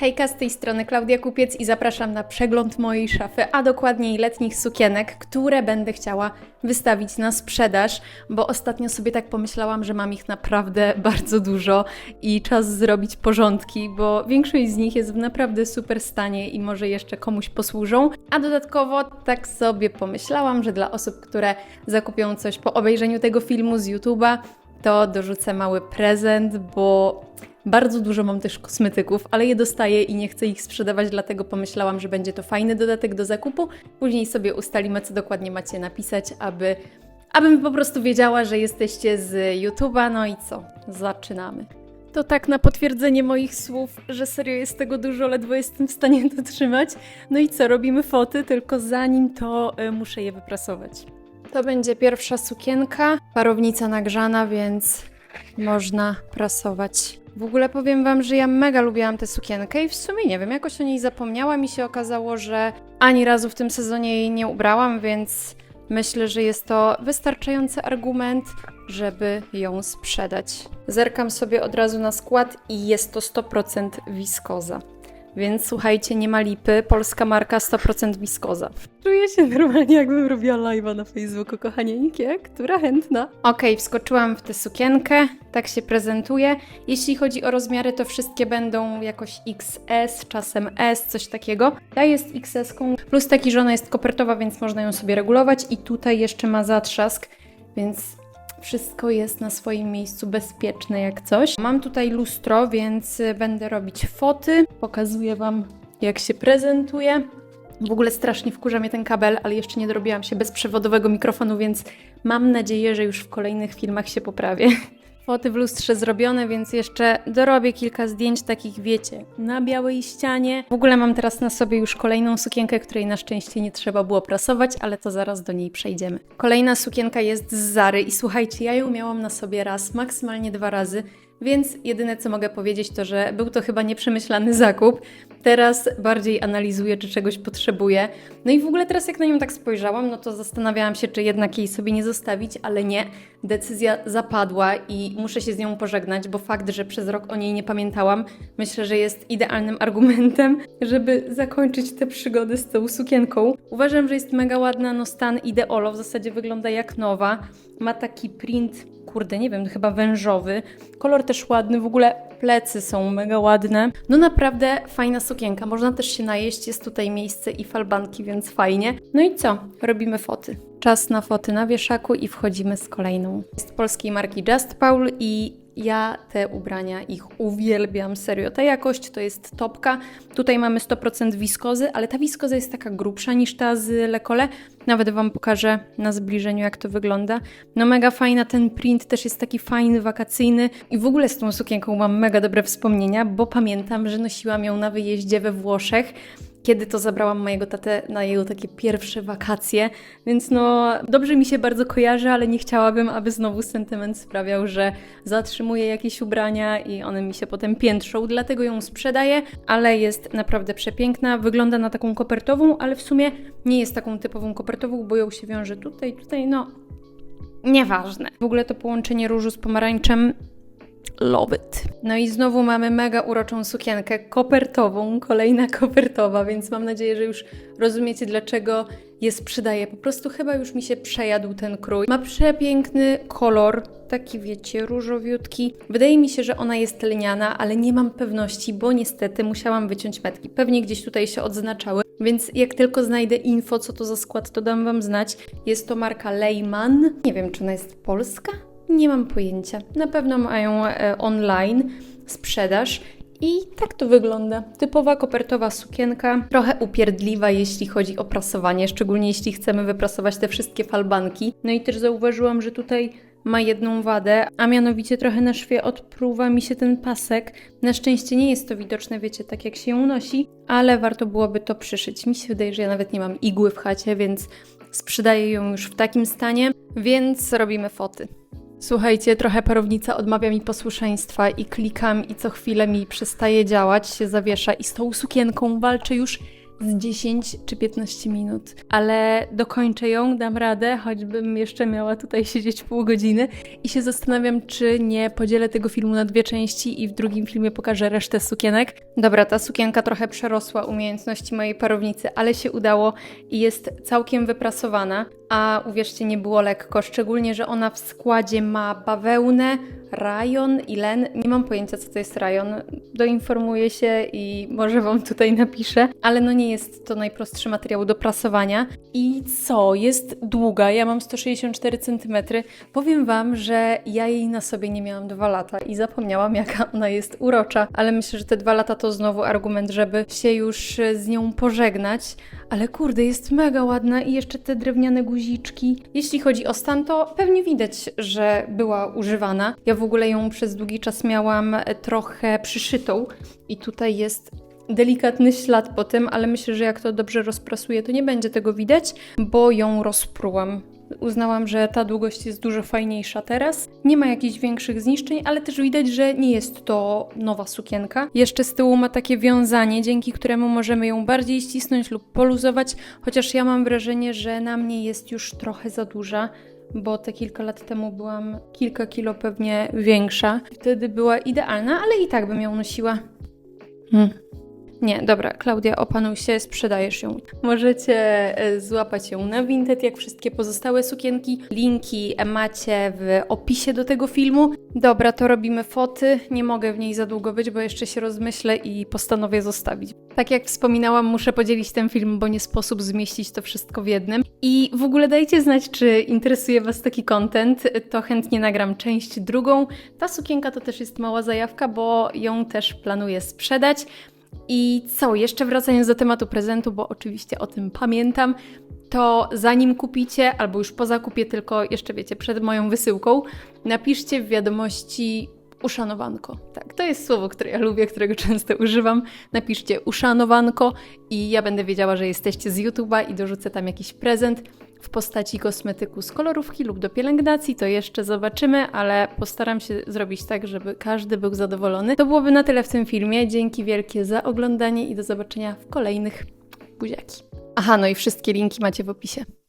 Hejka, z tej strony Klaudia Kupiec i zapraszam na przegląd mojej szafy, a dokładniej letnich sukienek, które będę chciała wystawić na sprzedaż, bo ostatnio sobie tak pomyślałam, że mam ich naprawdę bardzo dużo i czas zrobić porządki, bo większość z nich jest w naprawdę super stanie i może jeszcze komuś posłużą. A dodatkowo tak sobie pomyślałam, że dla osób, które zakupią coś po obejrzeniu tego filmu z YouTube'a, to dorzucę mały prezent, bo bardzo dużo mam też kosmetyków, ale je dostaję i nie chcę ich sprzedawać, dlatego pomyślałam, że będzie to fajny dodatek do zakupu. Później sobie ustalimy, co dokładnie macie napisać, aby, abym po prostu wiedziała, że jesteście z YouTube'a. No i co? Zaczynamy. To tak na potwierdzenie moich słów, że serio jest tego dużo, ledwo jestem w stanie to trzymać. No i co? Robimy foty, tylko zanim to y, muszę je wyprasować. To będzie pierwsza sukienka, parownica nagrzana, więc można prasować. W ogóle powiem Wam, że ja mega lubiłam tę sukienkę i w sumie nie wiem, jakoś o niej zapomniałam i się okazało, że ani razu w tym sezonie jej nie ubrałam, więc myślę, że jest to wystarczający argument, żeby ją sprzedać. Zerkam sobie od razu na skład i jest to 100% wiskoza. Więc słuchajcie, nie ma lipy, polska marka 100% wiskoza. Czuję się normalnie, jakbym robiła live'a na Facebooku, kochanieńkie, która chętna. Okej, wskoczyłam w tę sukienkę, tak się prezentuje. Jeśli chodzi o rozmiary, to wszystkie będą jakoś XS, czasem S, coś takiego. Ta jest XS-ką, plus taki, że ona jest kopertowa, więc można ją sobie regulować i tutaj jeszcze ma zatrzask, więc wszystko jest na swoim miejscu bezpieczne jak coś. Mam tutaj lustro, więc y, będę robić foty. Pokazuję Wam, jak się prezentuje. W ogóle strasznie wkurza mnie ten kabel, ale jeszcze nie dorobiłam się bezprzewodowego mikrofonu, więc mam nadzieję, że już w kolejnych filmach się poprawię. Foty w lustrze zrobione, więc jeszcze dorobię kilka zdjęć takich, wiecie, na białej ścianie. W ogóle mam teraz na sobie już kolejną sukienkę, której na szczęście nie trzeba było prasować, ale to zaraz do niej przejdziemy. Kolejna sukienka jest z Zary i słuchajcie, ja ją miałam na sobie raz, maksymalnie dwa razy. Więc jedyne co mogę powiedzieć to, że był to chyba nieprzemyślany zakup. Teraz bardziej analizuję, czy czegoś potrzebuję. No i w ogóle teraz jak na nią tak spojrzałam, no to zastanawiałam się, czy jednak jej sobie nie zostawić, ale nie. Decyzja zapadła i muszę się z nią pożegnać, bo fakt, że przez rok o niej nie pamiętałam, myślę, że jest idealnym argumentem, żeby zakończyć tę przygodę z tą sukienką. Uważam, że jest mega ładna, no stan ideolo, w zasadzie wygląda jak nowa. Ma taki print kurde, nie wiem, chyba wężowy. Kolor też ładny, w ogóle plecy są mega ładne. No naprawdę fajna sukienka, można też się najeść, jest tutaj miejsce i falbanki, więc fajnie. No i co? Robimy foty. Czas na foty na wieszaku i wchodzimy z kolejną. Jest polskiej marki Just Paul i ja te ubrania ich uwielbiam, serio. Ta jakość to jest topka. Tutaj mamy 100% wiskozy, ale ta wiskoza jest taka grubsza niż ta z Lekole. Nawet Wam pokażę na zbliżeniu, jak to wygląda. No mega fajna, ten print też jest taki fajny, wakacyjny. I w ogóle z tą sukienką mam mega dobre wspomnienia, bo pamiętam, że nosiłam ją na wyjeździe we Włoszech kiedy to zabrałam mojego tatę na jego takie pierwsze wakacje, więc no dobrze mi się bardzo kojarzy, ale nie chciałabym, aby znowu sentyment sprawiał, że zatrzymuję jakieś ubrania i one mi się potem piętrzą, dlatego ją sprzedaję, ale jest naprawdę przepiękna, wygląda na taką kopertową, ale w sumie nie jest taką typową kopertową, bo ją się wiąże tutaj, tutaj, no nieważne. W ogóle to połączenie różu z pomarańczem Love it. No i znowu mamy mega uroczą sukienkę kopertową, kolejna kopertowa, więc mam nadzieję, że już rozumiecie, dlaczego je sprzedaję. Po prostu chyba już mi się przejadł ten krój. Ma przepiękny kolor, taki wiecie, różowiutki. Wydaje mi się, że ona jest lniana, ale nie mam pewności, bo niestety musiałam wyciąć metki. Pewnie gdzieś tutaj się odznaczały, więc jak tylko znajdę info, co to za skład, to dam Wam znać. Jest to marka Leyman. Nie wiem, czy ona jest polska? Nie mam pojęcia. Na pewno mają e, online sprzedaż. I tak to wygląda. Typowa kopertowa sukienka, trochę upierdliwa, jeśli chodzi o prasowanie, szczególnie jeśli chcemy wyprasować te wszystkie falbanki. No i też zauważyłam, że tutaj ma jedną wadę, a mianowicie trochę na szwie odpruwa mi się ten pasek. Na szczęście nie jest to widoczne, wiecie, tak jak się unosi, ale warto byłoby to przyszyć. Mi się wydaje, że ja nawet nie mam igły w chacie, więc sprzedaję ją już w takim stanie, więc robimy foty. Słuchajcie, trochę parownica odmawia mi posłuszeństwa i klikam i co chwilę mi przestaje działać, się zawiesza i z tą sukienką walczę już z 10 czy 15 minut, ale dokończę ją, dam radę, choćbym jeszcze miała tutaj siedzieć pół godziny i się zastanawiam, czy nie podzielę tego filmu na dwie części i w drugim filmie pokażę resztę sukienek. Dobra, ta sukienka trochę przerosła umiejętności mojej parownicy, ale się udało i jest całkiem wyprasowana, a uwierzcie, nie było lekko, szczególnie, że ona w składzie ma bawełnę, rajon i len. Nie mam pojęcia, co to jest rajon. Doinformuję się i może Wam tutaj napiszę, ale no nie jest to najprostszy materiał do prasowania. I co? Jest długa, ja mam 164 cm. Powiem Wam, że ja jej na sobie nie miałam dwa lata i zapomniałam, jaka ona jest urocza, ale myślę, że te dwa lata to znowu argument, żeby się już z nią pożegnać. Ale kurde, jest mega ładna i jeszcze te drewniane guziczki. Jeśli chodzi o stan, to pewnie widać, że była używana. Ja w ogóle ją przez długi czas miałam e, trochę przyszytą i tutaj jest delikatny ślad po tym, ale myślę, że jak to dobrze rozprasuję, to nie będzie tego widać, bo ją rozprułam. Uznałam, że ta długość jest dużo fajniejsza teraz. Nie ma jakichś większych zniszczeń, ale też widać, że nie jest to nowa sukienka. Jeszcze z tyłu ma takie wiązanie, dzięki któremu możemy ją bardziej ścisnąć lub poluzować, chociaż ja mam wrażenie, że na mnie jest już trochę za duża bo te kilka lat temu byłam kilka kilo pewnie większa. Wtedy była idealna, ale i tak bym ją nosiła. Hmm. Nie, dobra, Klaudia, opanuj się, sprzedajesz ją. Możecie e, złapać ją na Vinted, jak wszystkie pozostałe sukienki. Linki macie w opisie do tego filmu. Dobra, to robimy foty. Nie mogę w niej za długo być, bo jeszcze się rozmyślę i postanowię zostawić. Tak jak wspominałam, muszę podzielić ten film, bo nie sposób zmieścić to wszystko w jednym. I w ogóle dajcie znać, czy interesuje Was taki content, to chętnie nagram część drugą. Ta sukienka to też jest mała zajawka, bo ją też planuję sprzedać. I co, jeszcze wracając do tematu prezentu, bo oczywiście o tym pamiętam, to zanim kupicie, albo już po zakupie, tylko jeszcze wiecie, przed moją wysyłką, napiszcie w wiadomości uszanowanko. Tak, to jest słowo, które ja lubię, którego często używam. Napiszcie uszanowanko i ja będę wiedziała, że jesteście z YouTube'a i dorzucę tam jakiś prezent w postaci kosmetyku z kolorówki lub do pielęgnacji, to jeszcze zobaczymy, ale postaram się zrobić tak, żeby każdy był zadowolony. To byłoby na tyle w tym filmie. Dzięki wielkie za oglądanie i do zobaczenia w kolejnych buziaki. Aha, no i wszystkie linki macie w opisie.